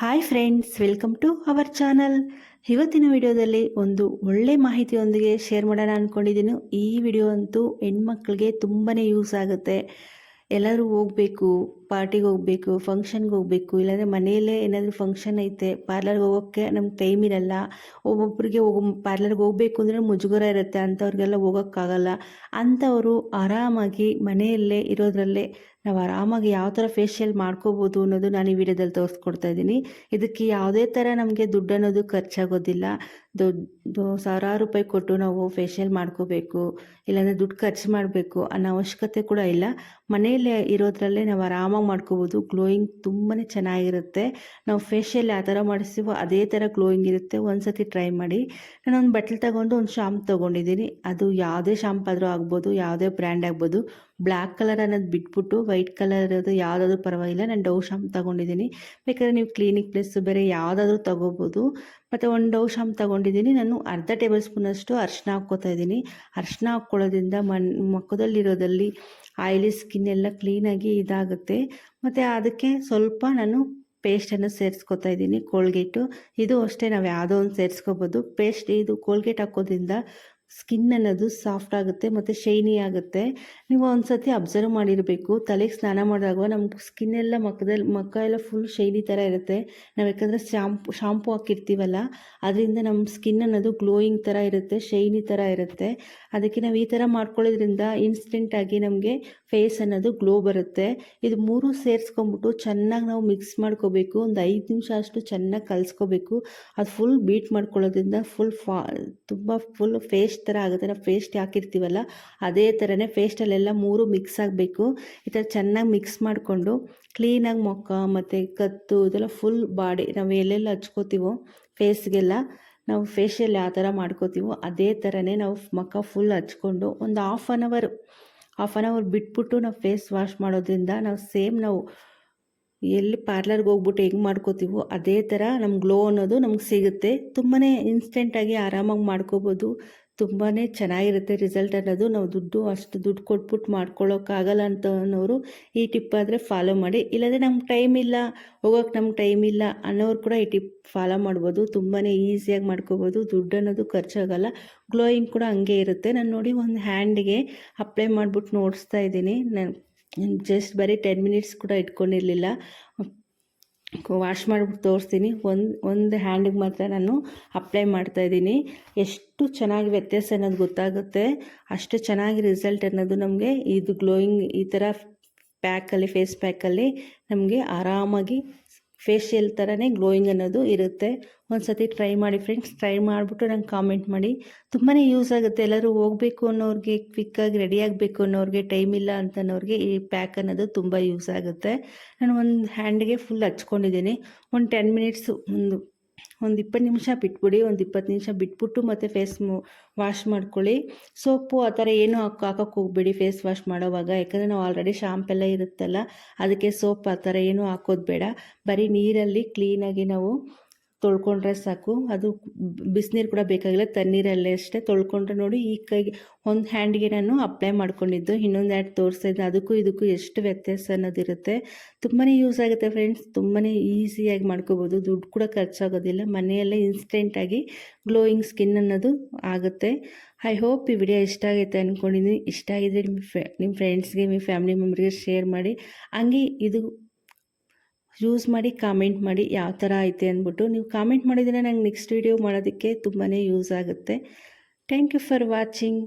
Hi friends welcome to our channel ಇವತ್ತಿನ ವಿಡಿಯೋದಲ್ಲಿ ಒಂದು ಒಳ್ಳೆ ಮಾಹಿತಿಯೊಂದಿಗೆ ಶೇರ್ ಮಾಡೋಣ ಅಂದ್ಕೊಂಡಿದ್ದೀನಿ ಈ ವಿಡಿಯೋ ಅಂತೂ ಹೆಣ್ಮಕ್ಳಿಗೆ ತುಂಬಾ ಯೂಸ್ ಆಗುತ್ತೆ. ಎಲ್ಲರೂ ಹೋಗಬೇಕು ಪಾರ್ಟಿಗೆ ಹೋಗಬೇಕು ಫಂಕ್ಷನ್ಗೆ ಹೋಗಬೇಕು, ಇಲ್ಲಾಂದರೆ ಮನೆಯಲ್ಲೇ ಏನಾದರೂ ಫಂಕ್ಷನ್ ಐತೆ ಪಾರ್ಲರ್ಗೆ ಹೋಗೋಕ್ಕೆ ನಮ್ಗೆ ಟೈಮ್ ಇರಲ್ಲ. ಒಬ್ಬೊಬ್ಬರಿಗೆ ಹೋಗ ಪಾರ್ಲರ್ಗೆ ಹೋಗಬೇಕು ಅಂದರೆ ಮುಜುಗರ ಇರುತ್ತೆ, ಅಂಥವ್ರಿಗೆಲ್ಲ ಹೋಗೋಕ್ಕಾಗಲ್ಲ. ಅಂಥವರು ಆರಾಮಾಗಿ ಮನೆಯಲ್ಲೇ ಇರೋದ್ರಲ್ಲೇ ನಾವು ಆರಾಮಾಗಿ ಯಾವ ಥರ ಫೇಶಿಯಲ್ ಮಾಡ್ಕೋಬೋದು ಅನ್ನೋದು ನಾನು ಈ ವಿಡಿಯೋದಲ್ಲಿ ತೋರಿಸ್ಕೊಡ್ತಾ ಇದ್ದೀನಿ. ಇದಕ್ಕೆ ಯಾವುದೇ ಥರ ನಮಗೆ ದುಡ್ಡು ಅನ್ನೋದು ಖರ್ಚಾಗೋದಿಲ್ಲ. ದೊಡ್ಡ ಸಾವಿರಾರು ರೂಪಾಯಿ ಕೊಟ್ಟು ನಾವು ಫೇಶಿಯಲ್ ಮಾಡ್ಕೋಬೇಕು, ಇಲ್ಲಾಂದರೆ ದುಡ್ಡು ಖರ್ಚು ಮಾಡಬೇಕು ಅನ್ನೋ ಅವಶ್ಯಕತೆ ಕೂಡ ಇಲ್ಲ. ಮನೆಯಲ್ಲೇ ಇರೋದ್ರಲ್ಲೇ ನಾವು ಆರಾಮಾಗಿ ಮಾಡ್ಕೋಬೋದು. ಗ್ಲೋಯಿಂಗ್ ತುಂಬಾ ಚೆನ್ನಾಗಿರುತ್ತೆ. ನಾವು ಫೇಶಿಯಲ್ ಯಾವ ಥರ ಮಾಡಿಸ್ತೀವೋ ಅದೇ ಥರ ಗ್ಲೋಯಿಂಗ್ ಇರುತ್ತೆ. ಒಂದು ಸತಿ ಟ್ರೈ ಮಾಡಿ. ನಾನು ಒಂದು ಬಟ್ಲು ತಗೊಂಡು ಒಂದು ಶಾಂಪ್ ತೊಗೊಂಡಿದ್ದೀನಿ. ಅದು ಯಾವುದೇ ಶಾಂಪ್ ಆದರೂ ಆಗ್ಬೋದು, ಯಾವುದೇ ಬ್ರ್ಯಾಂಡ್ ಆಗ್ಬೋದು. ಬ್ಲ್ಯಾಕ್ ಕಲರ್ ಅನ್ನೋದು ಬಿಟ್ಬಿಟ್ಟು ವೈಟ್ ಕಲರ್ ಅದು ಯಾವುದಾದ್ರೂ ಪರವಾಗಿಲ್ಲ. ನಾನು ಡೌ ಶಾಂಪ್ ತೊಗೊಂಡಿದ್ದೀನಿ. ಬೇಕಾದ್ರೆ ನೀವು ಕ್ಲಿನಿಕ್ ಪ್ಲಸ್ ಬೇರೆ ಯಾವುದಾದ್ರೂ ತೊಗೋಬೋದು. ಮತ್ತು ಒಂದು ಡೌ ಶಾಂಪ್ ತೊಗೊಂಡಿದ್ದೀನಿ. ನಾನು ಅರ್ಧ ಟೇಬಲ್ ಸ್ಪೂನಷ್ಟು ಅರ್ಶಿನ ಹಾಕ್ಕೋತಾ ಇದ್ದೀನಿ. ಅರ್ಶಿನ ಹಾಕ್ಕೊಳ್ಳೋದ್ರಿಂದ ಮಣ್ ಮುಖದಲ್ಲಿರೋದಲ್ಲಿ ಆಯಿಲಿ ಸ್ಕಿನ್ ಎಲ್ಲ ಕ್ಲೀನಾಗಿ ಇದಾಗುತ್ತೆ. ಮತ್ತು ಅದಕ್ಕೆ ಸ್ವಲ್ಪ ನಾನು ಪೇಸ್ಟನ್ನು ಸೇರಿಸ್ಕೊತಾ ಇದ್ದೀನಿ ಕೋಲ್ಗೇಟು. ಇದು ಅಷ್ಟೇ, ನಾವು ಯಾವುದೋ ಒಂದು ಸೇರಿಸ್ಕೋಬೋದು. ಪೇಸ್ಟ್, ಇದು ಕೋಲ್ಗೇಟ್ ಹಾಕೋದ್ರಿಂದ ಸ್ಕಿನ್ ಅನ್ನೋದು ಸಾಫ್ಟ್ ಆಗುತ್ತೆ ಮತ್ತು ಶೈನಿ ಆಗುತ್ತೆ. ನೀವು ಒಂದು ಸತಿ ಅಬ್ಸರ್ವ್ ಮಾಡಿರಬೇಕು. ತಲೆಗೆ ಸ್ನಾನ ಮಾಡಿದಾಗ ನಮ್ಮ ಸ್ಕಿನ್ ಎಲ್ಲ ಮಕ್ಕದಲ್ಲಿ ಮಕ್ಕ ಎಲ್ಲ ಫುಲ್ ಶೈನಿ ಥರ ಇರುತ್ತೆ. ನಾವು ಯಾಕಂದರೆ ಶಾಂಪು ಶಾಂಪು ಹಾಕಿರ್ತೀವಲ್ಲ, ಅದರಿಂದ ನಮ್ಮ ಸ್ಕಿನ್ ಅನ್ನೋದು ಗ್ಲೋಯಿಂಗ್ ಥರ ಇರುತ್ತೆ, ಶೈನಿ ಥರ ಇರುತ್ತೆ. ಅದಕ್ಕೆ ನಾವು ಈ ಥರ ಮಾಡ್ಕೊಳ್ಳೋದ್ರಿಂದ ಇನ್ಸ್ಟೆಂಟಾಗಿ ನಮಗೆ ಫೇಸ್ ಅನ್ನೋದು ಗ್ಲೋ ಬರುತ್ತೆ. ಇದು ಮೂರು ಸೇರಿಸ್ಕೊಂಬಿಟ್ಟು ಚೆನ್ನಾಗಿ ನಾವು ಮಿಕ್ಸ್ ಮಾಡ್ಕೋಬೇಕು. ಒಂದು ಐದು ನಿಮಿಷ ಅಷ್ಟು ಚೆನ್ನಾಗಿ ಕಲಿಸ್ಕೋಬೇಕು. ಅದು ಫುಲ್ ಬೀಟ್ ಮಾಡ್ಕೊಳ್ಳೋದ್ರಿಂದ ಫುಲ್ ಫಾ, ತುಂಬ ಫುಲ್ ಫೇಸ್ ಥರ ಆಗುತ್ತೆ. ನಾವು ಪೇಸ್ಟ್ ಹಾಕಿರ್ತೀವಲ್ಲ, ಅದೇ ಥರನೇ ಪೇಸ್ಟಲ್ಲೆಲ್ಲ ಮೂರು ಮಿಕ್ಸ್ ಆಗಬೇಕು. ಈ ಥರ ಚೆನ್ನಾಗಿ ಮಿಕ್ಸ್ ಮಾಡಿಕೊಂಡು ಕ್ಲೀನಾಗಿ ಮೊಕ್ಕ, ಮತ್ತು ಕತ್ತು, ಇದೆಲ್ಲ ಫುಲ್ ಬಾಡಿ ನಾವು ಎಲ್ಲೆಲ್ಲ ಹಚ್ಕೋತೀವೋ ಫೇಸ್ಗೆಲ್ಲ ನಾವು ಫೇಶಿಯಲ್ ಯಾವ ಥರ ಮಾಡ್ಕೋತೀವೋ ಅದೇ ಥರನೇ ನಾವು ಮಕ್ಕ ಫುಲ್ ಹಚ್ಕೊಂಡು ಒಂದು half an hour half an hour ಬಿಟ್ಬಿಟ್ಟು ನಾವು ಫೇಸ್ ವಾಶ್ ಮಾಡೋದ್ರಿಂದ ನಾವು ಸೇಮ್ ನಾವು ಎಲ್ಲಿ ಪಾರ್ಲರ್ಗೆ ಹೋಗ್ಬಿಟ್ಟು ಹೆಂಗೆ ಮಾಡ್ಕೋತೀವೋ ಅದೇ ಥರ ನಮ್ಮ ಗ್ಲೋ ಅನ್ನೋದು ನಮ್ಗೆ ಸಿಗುತ್ತೆ. ತುಂಬಾ ಇನ್ಸ್ಟೆಂಟಾಗಿ ಆರಾಮಾಗಿ ಮಾಡ್ಕೋಬೋದು. ತುಂಬಾ ಚೆನ್ನಾಗಿರುತ್ತೆ ರಿಸಲ್ಟ್ ಅನ್ನೋದು. ನಾವು ದುಡ್ಡು ಅಷ್ಟು ದುಡ್ಡು ಕೊಟ್ಬಿಟ್ಟು ಮಾಡ್ಕೊಳ್ಳೋಕ್ಕಾಗಲ್ಲ ಅಂತ ಅನ್ನೋರು ಈ ಟಿಪ್ ಆದರೆ ಫಾಲೋ ಮಾಡಿ. ಇಲ್ಲಾಂದರೆ ನಮ್ಗೆ ಟೈಮ್ ಇಲ್ಲ, ಹೋಗೋಕೆ ನಮ್ಗೆ ಟೈಮ್ ಇಲ್ಲ ಅನ್ನೋರು ಕೂಡ ಈ ಟಿಪ್ ಫಾಲೋ ಮಾಡ್ಬೋದು. ತುಂಬಾ ಈಸಿಯಾಗಿ ಮಾಡ್ಕೋಬೋದು. ದುಡ್ಡು ಅನ್ನೋದು ಖರ್ಚಾಗಲ್ಲ. ಗ್ಲೋಯಿಂಗ್ ಕೂಡ ಹಂಗೆ ಇರುತ್ತೆ. ನಾನು ನೋಡಿ ಒಂದು ಹ್ಯಾಂಡಿಗೆ ಅಪ್ಲೈ ಮಾಡಿಬಿಟ್ಟು ನೋಡಿಸ್ತಾ ಇದ್ದೀನಿ. ನಾನು ಜಸ್ಟ್ ಬರೀ ಟೆನ್ ಮಿನಿಟ್ಸ್ ಕೂಡ ಇಟ್ಕೊಂಡಿರಲಿಲ್ಲ. ವಾಶ್ ಮಾಡಿಬಿಟ್ಟು ತೋರಿಸ್ತೀನಿ. ಒಂದು ಒಂದು ಹ್ಯಾಂಡಿಗೆ ಮಾತ್ರ ನಾನು ಅಪ್ಲೈ ಮಾಡ್ತಾಯಿದ್ದೀನಿ ಎಷ್ಟು ಚೆನ್ನಾಗಿ ವ್ಯತ್ಯಾಸ ಅನ್ನೋದು ಗೊತ್ತಾಗುತ್ತೆ. ಅಷ್ಟು ಚೆನ್ನಾಗಿ ರಿಸಲ್ಟ್ ಅನ್ನೋದು ನಮಗೆ ಇದು ಗ್ಲೋಯಿಂಗ್ ಈ ಥರ ಪ್ಯಾಕಲ್ಲಿ ಫೇಸ್ ಪ್ಯಾಕಲ್ಲಿ ನಮಗೆ ಆರಾಮಾಗಿ ಫೇಶಿಯಲ್ ಥರನೇ ಗ್ಲೋಯಿಂಗ್ ಅನ್ನೋದು ಇರುತ್ತೆ. ಒಂದು ಸತಿ ಟ್ರೈ ಮಾಡಿ ಫ್ರೆಂಡ್ಸ್ ಟ್ರೈ ಮಾಡಿಬಿಟ್ಟು ನಂಗೆ ಕಾಮೆಂಟ್ ಮಾಡಿ. ತುಂಬಾ ಯೂಸ್ ಆಗುತ್ತೆ. ಎಲ್ಲರೂ ಹೋಗಬೇಕು ಅನ್ನೋರಿಗೆ ಕ್ವಿಕ್ಕಾಗಿ ರೆಡಿ ಆಗಬೇಕು ಅನ್ನೋರಿಗೆ ಟೈಮ್ ಇಲ್ಲ ಅಂತನೋರಿಗೆ ಈ ಪ್ಯಾಕ್ ಅನ್ನೋದು ತುಂಬ ಯೂಸ್ ಆಗುತ್ತೆ. ನಾನು ಒಂದು ಹ್ಯಾಂಡ್ಗೆ ಫುಲ್ ಹಚ್ಕೊಂಡಿದ್ದೀನಿ. ಒಂದು ಟೆನ್ ಮಿನಿಟ್ಸು ಒಂದು ಒಂದು ಇಪ್ಪತ್ತು ನಿಮಿಷ ಬಿಟ್ಬಿಡಿ, ಒಂದು ಇಪ್ಪತ್ತು ನಿಮಿಷ ಬಿಟ್ಬಿಟ್ಟು ಮತ್ತೆ ಫೇಸ್ ವಾಶ್ ಮಾಡ್ಕೊಳ್ಳಿ. ಸೋಪು ಆ ಥರ ಏನೂ ಹಾಕಿ ಹಾಕೋಕ್ಕೆ ಹೋಗ್ಬೇಡಿ ಫೇಸ್ ವಾಶ್ ಮಾಡೋವಾಗ. ಯಾಕಂದರೆ ನಾವು ಆಲ್ರೆಡಿ ಶಾಂಪೆಲ್ಲ ಇರುತ್ತಲ್ಲ, ಅದಕ್ಕೆ ಸೋಪ್ ಆ ಥರ ಏನೂ ಹಾಕೋದು ಬೇಡ. ಬರೀ ನೀರಲ್ಲಿ ಕ್ಲೀನಾಗಿ ನಾವು ತೊಳ್ಕೊಂಡ್ರೆ ಸಾಕು. ಅದು ಬಿಸಿನೀರು ಕೂಡ ಬೇಕಾಗಿಲ್ಲ. ತಣ್ಣೀರಲ್ಲೇ ಅಷ್ಟೇ ತೊಳ್ಕೊಂಡ್ರೆ ನೋಡಿ ಈ ಕೈಗೆ ಒಂದು ಹ್ಯಾಂಡ್ಗೆ ನಾನು ಅಪ್ಲೈ ಮಾಡ್ಕೊಂಡಿದ್ದು. ಇನ್ನೊಂದು ಹ್ಯಾಂಡ್ ತೋರಿಸಿದ್ದೆ ಅದಕ್ಕೂ ಇದಕ್ಕೂ ಎಷ್ಟು ವ್ಯತ್ಯಾಸ ಅನ್ನೋದಿರುತ್ತೆ. ತುಂಬಾ ಯೂಸ್ ಆಗುತ್ತೆ ಫ್ರೆಂಡ್ಸ್ ತುಂಬಾ ಈಸಿಯಾಗಿ ಮಾಡ್ಕೋಬೋದು. ದುಡ್ಡು ಕೂಡ ಖರ್ಚಾಗೋದಿಲ್ಲ. ಮನೆಯಲ್ಲೇ ಇನ್ಸ್ಟೆಂಟಾಗಿ ಗ್ಲೋಯಿಂಗ್ ಸ್ಕಿನ್ ಅನ್ನೋದು ಆಗುತ್ತೆ. ಐ ಹೋಪ್ ಈ ವಿಡಿಯೋ ಇಷ್ಟ ಆಗೈತೆ ಅಂದ್ಕೊಂಡಿದ್ದೀನಿ ಇಷ್ಟ ಆಗಿದ್ರೆ ನಿಮ್ಮ ಫ್ರೆ ನಿಮ್ಮ ಫ್ರೆಂಡ್ಸ್ಗೆ ನಿಮ್ಮ ಫ್ಯಾಮಿಲಿ ಮೆಂಬರ್ಗೆ ಶೇರ್ ಮಾಡಿ. ಹಂಗೆ ಇದು ಯೂಸ್ ಮಾಡಿ ಕಾಮೆಂಟ್ ಮಾಡಿ ಯಾವ ಥರ ಐತೆ ಅಂದ್ಬಿಟ್ಟು ನೀವು ಕಾಮೆಂಟ್ ಮಾಡಿದರೆ ನಂಗೆ ನೆಕ್ಸ್ಟ್ ವೀಡಿಯೋ ಮಾಡೋದಕ್ಕೆ ತುಂಬಾ ಯೂಸ್ ಆಗುತ್ತೆ. Thank you for watching